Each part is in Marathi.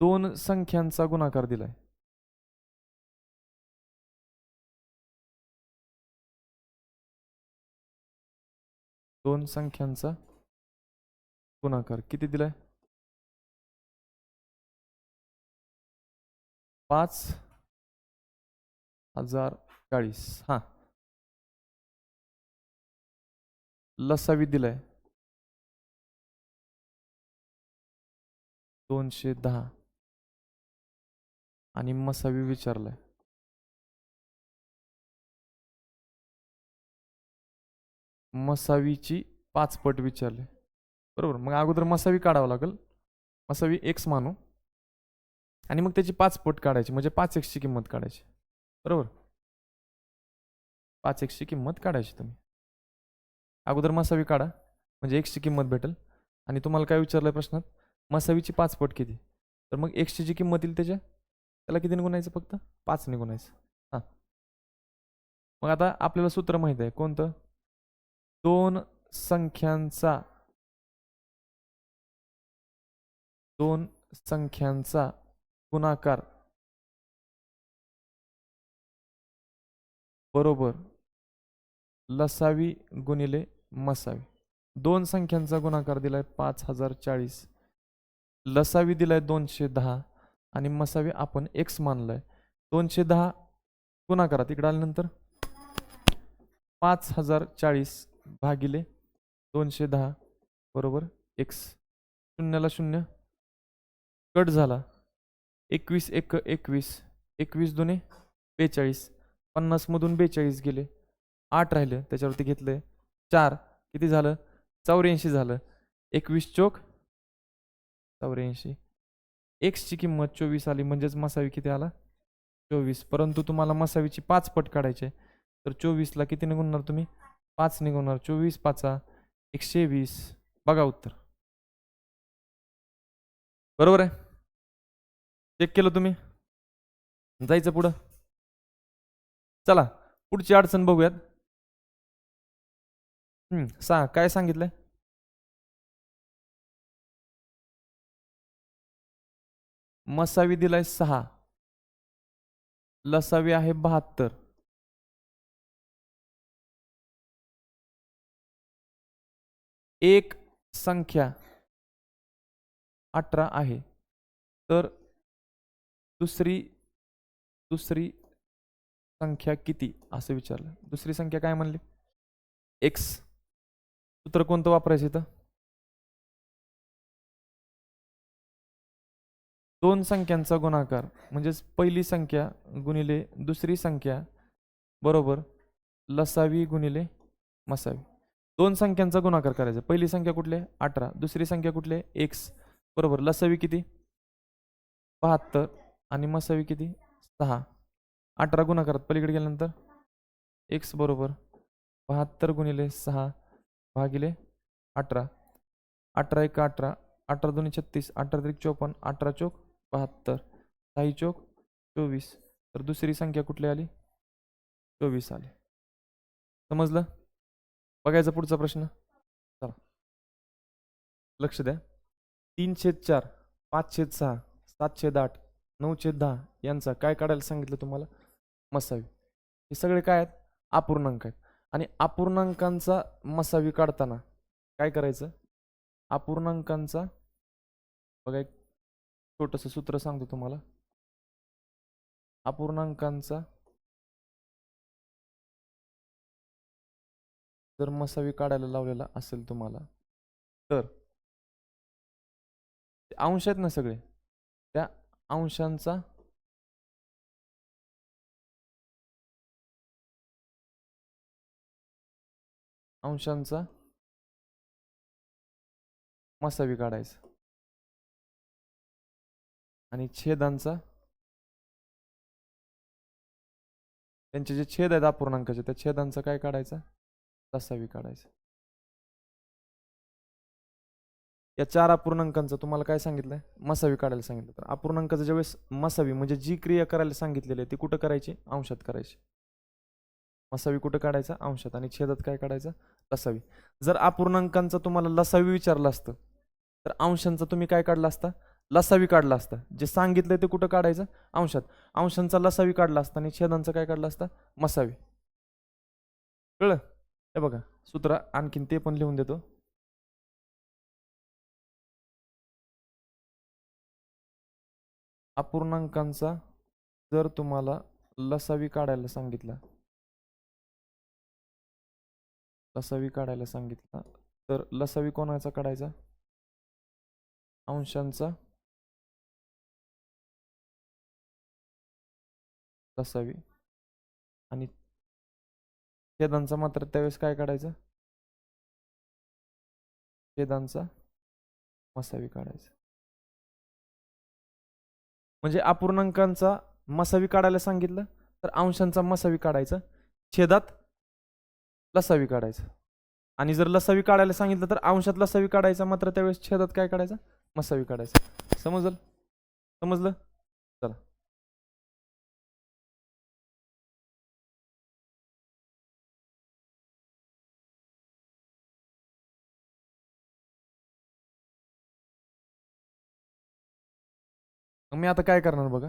दोन संख्यांचा गुणाकार दिलाय. दोन संख्यांचा गुणाकार किती दिलाय? पाच हजार चाळीस. हा. लसावी दिलाय. दोनशे दहा. आणि मसावी विचारलाय. मसावीची पाच पट विचारले. बरोबर मग अगोदर मसावी काढावं लागेल. मसावी एक्स मानू. आणि मग त्याची पाच पट काढायची म्हणजे पाच एक्सची किंमत काढायची. बरोबर? पाच एक्सची किंमत काढायची तुम्ही. अगोदर मसावी काढा म्हणजे एक्सची किंमत भेटेल. आणि तुम्हाला काय विचारलं प्रश्नात? मसावीची पाच पट किती? तर मग एक्सची जी किंमत येईल त्याच्या? त्याला किती गुणायचं फक्त? पाच गुणायचं हां. मग आता आपल्याला सूत्र माहीत आहे. कोणतं? दोन संख्यांचा. दोन संख्यांचा गुणाकार. बरोबर. लसावी गुणिले मसावी. दोन संख्यांचा गुणाकार दिलाय पाच हजार चाळीस. लसावी दिलाय दोनशे दहा. आणि मसावी आपण एक्स मानलाय. दोनशे दहा पुन्हा करा. तिकडे आल्यानंतर पाच हजार चाळीस भागिले दोनशे दहा बरोबर एक्स शून्याला शून्य. कट झाला. एकवीस एक एकवीस. एकवीस दोन्ही बेचाळीस. पन्नासमधून बेचाळीस गेले. आठ राहिले. त्याच्यावरती घेतले. चार. किती झालं? चौऱ्याऐंशी झालं. एकवीस चोक चौऱ्याऐंशी. एक्सची किंमत चोवीस आली म्हणजेच मसावी किती आला? चोवीस. परंतु तुम्हाला मसावीची पाच पट काढायचे तर चोवीसला किती निघून तुम्ही? पाच निघून चोवीस पाचा एकशे वीस. बघा उत्तर. बरोबर आहे? चेक केलं तुम्ही? जायचं पुढं? चला पुढची अडचण बघूयात. सहा. काय सांगितलंय? मसावी दिलाय सहा. लसावी आहे बहात्तर. एक संख्या अठरा आहे. तर दुसरी दुसरी संख्या किती? असं विचारलं. दुसरी संख्या काय म्हणली? एक्स सूत्र कोणतं वापरायचं इथं? दोन संख्यांचा गुणाकार म्हणजेच पहिली संख्या गुणिले दुसरी संख्या बरोबर लसावी गुणिले मसावी. दोन संख्यांचा गुणाकार करायचा. पहिली संख्या कुठली आहे? अठरा. दुसरी संख्या कुठली आहे? एक्स बरोबर. लसावी किती? बहात्तर. आणि मसावी किती? सहा. अठरा गुणाकारात पलीकडे गेल्यानंतर एक्स बरोबर बहात्तर गुणिले सहा भागिले अठरा. अठरा एक अठरा. अठरा दोन्ही छत्तीस. अठरा त्रिक चोपन्न. अठरा चोक बहात्तर साई चौक चोवीस. तर दुसरी संख्या कुठली आली? चोवीस आली. समजलं? बघायचा पुढचा प्रश्न. चला. लक्ष द्या. तीन छेद चार पाच छेद सहा सात छेद आठ नऊ छेद दहा यांचा काय काढायला सांगितलं तुम्हाला? मसावी. हे सगळे काय आहेत? अपूर्णांक आहेत. आणि अपूर्णांकांचा मसावी काढताना काय करायचं? अपूर्णांकांचा बघा एक छोटंसं सूत्र सांगतो तुम्हाला. अपूर्णांकांचा जर मसावी काढायला लावलेला असेल तुम्हाला तर अंश आहेत ना सगळे त्या अंशांचा अंशांचा मसावी काढायचा. आणि छेदांचा त्यांचे जे छेद आहेत अपूर्णांकाचे त्या छेदांचा काय काढायचा? लसावी काढायचा. या चार अपूर्णांकांचं तुम्हाला काय सांगितलंय? मसावी काढायला सांगितलं. तर अपूर्णांकाचं ज्यावेळेस मसावी म्हणजे जी क्रिया करायला सांगितलेली आहे ती कुठं करायची? अंशात करायची. मसावी कुठं काढायचा? अंशात. आणि छेदात काय काढायचं? लसावी. जर अपूर्णांकांचं तुम्हाला लसावी विचारलं असतं तर अंशांचा तुम्ही काय काढला असता? लसावी काढला असता. जे सांगितलं ते कुठं काढायचं? अंशात. अंशांचा लसावी काढला असता आणि छेदांचा काय काढला असता? मसावी. कळलं? हे बघा सूत्र आणखीन ते पण लिहून देतो. अपूर्णांकांचा जर तुम्हाला लसावी काढायला सांगितला लसावी काढायला सांगितला तर लसावी कोणाचा काढायचा? अंशांचा लसावी आणि छेदांचा मात्र त्यावेळेस काय काढायचं? छेदांचा मसावी काढायचा. म्हणजे अपूर्णांकांचा मसावी काढायला सांगितलं तर अंशांचा मसावी काढायचा. छेदात लसावी काढायचं. आणि जर लसावी काढायला सांगितलं तर अंशात लसावी काढायचा मात्र त्यावेळेस छेदात काय काढायचं? मसावी काढायचं. समजलं? समजलं? मी आता काय करणार बघा?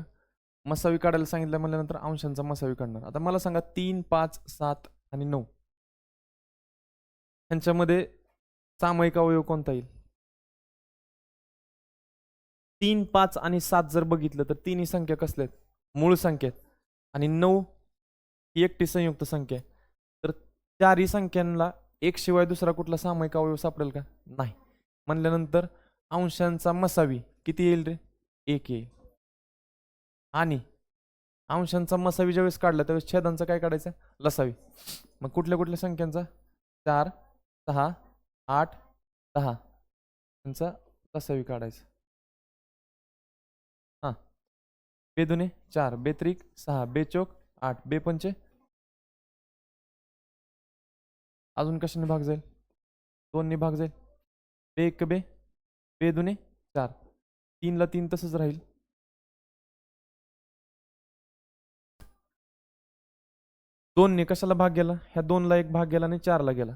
मसावी काढायला सांगितलं म्हणल्यानंतर अंशांचा मसावी काढणार. आता मला सांगा तीन पाच सात आणि नऊ. ह्यांच्यामध्ये सामायिक अवयव कोणता येईल? तीन पाच आणि सात जर बघितलं तर तिन्ही संख्या कसल्या आहेत? मूळ संख्या आहेत. आणि नऊ ही एकटी संयुक्त संख्या आहे. तर चारही संख्यांना एक शिवाय दुसरा कुठला सामायिक अवयव सापडेल का? नाही. म्हणल्यानंतर अंशांचा मसावी किती येईल रे? एक येईल. आणि अंशांचा मसावी ज्यावेळेस काढला त्यावेळेस छेदांचा काय काढायचं? लसावी. मग कुठल्या कुठल्या संख्यांचा? चार सहा आठ दहा. यांचा लसावी काढायचा. हां. बेदुने चार. बेत्रिक सहा. बेचोक आठ. बेपंचे अजून कशाने भाग जाईल? दोनने भाग जाईल. बे एक बे. बेदुने चार. तीनला तीन तसंच राहील. दोनने कशाला भाग गेला? ह्या दोनला एक भाग गेला आणि चारला गेला.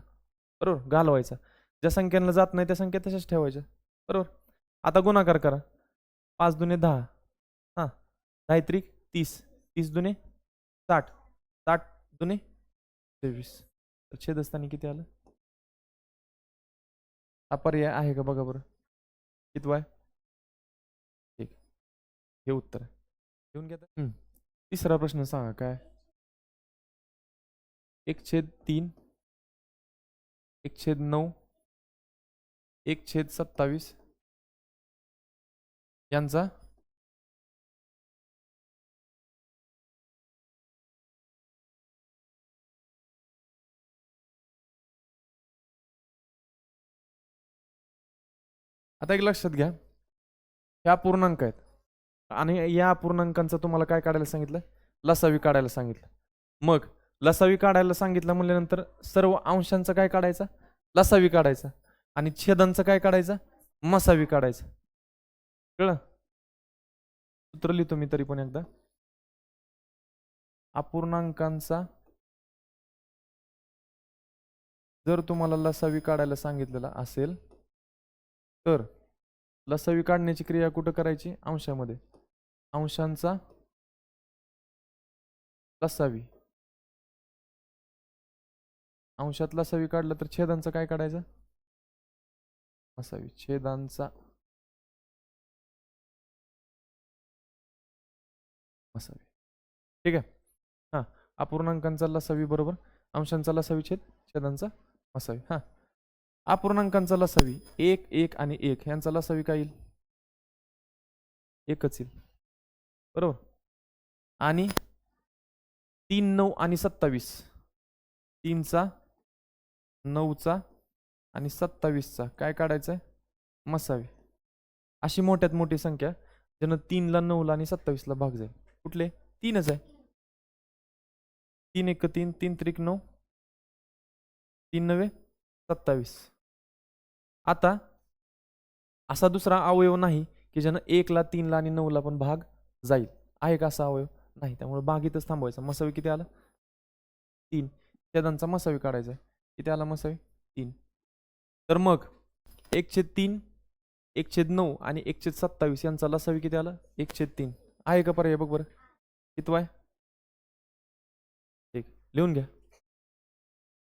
बरोबर? घालवायचा. ज्या संख्यांना जात नाही त्या संख्या तशाच ठेवायच्या. बरोबर? आता गुणाकार करा. पाच दुने दहा. हां. दहा त्रिक तीस. तीस दुने साठ. साठ दुने तेवीस. तर छेदस्थानी किती आलं? हा पर्याय आहे का बघा बरं? किती आहे ठीक हे उत्तर. आहे घेऊन घेता तिसरा प्रश्न सांगा काय? एक छेद तीन एक छेद नऊ एक छेद सत्तावीस यांचा आता एक लक्षात घ्या. ह्या पूर्णांक आहेत. आणि या पूर्णांकांचं तुम्हाला काय काढायला सांगितलं? लसावी काढायला सांगितलं. मग लसावी काढायला सांगितलं म्हणल्यानंतर सर्व अंशांचं काय काढायचा? लसावी काढायचा. आणि छेदांचं काय काढायचं? मसावी काढायचं. कळलं? सूत्र लिहितो मी तरी पण एकदा. अपूर्णांकांचा जर तुम्हाला लसावी काढायला सांगितलेला असेल तर लसावी काढण्याची क्रिया कुठं करायची? अंशामध्ये. अंशांचा लसावी. अंशात सवी काढलं तर छेदांचं काय काढायचं? असावी. छेदांचा. असावी. ठीक आहे. हां. अपूर्णांकांचा लसावी बरोबर. अंशांचा लसावी छेद. छेदांचा असावी. हां. अपूर्णांकांचा लसावी एक एक आणि एक. यांचा लसावी काय येईल? एकच येईल. बरोबर? आणि तीन नऊ आणि सत्तावीस. तीनचा नऊचा आणि सत्तावीसचा. काय काढायचं आहे मसावी. अशी मोठ्यात मोठी संख्या ज्यानं तीनला नऊला आणि सत्तावीसला भाग जाईल. कुठले? तीनच आहे. तीन एक तीन तीन त्रिक नऊ. तीन नव्हे सत्तावीस. आता असा दुसरा अवयव नाही की ज्यानं एकला तीनला आणि नऊला पण भाग जाईल. आहे का असा अवयव? नाही. त्यामुळे भाग इथंच थांबवायचा. मसावी किती आला? तीन. छेदांचा मसावी काढायचा आहे किती आला मसावी तीन. तर मग एक छेद तीन एक छेद नऊ आणि एक छेद सत्तावीस यांचा लसावी किती आला एक छेद तीन. आहे का पर्याय? बघ बरं. किती आहे? ठीक लिहून घ्या.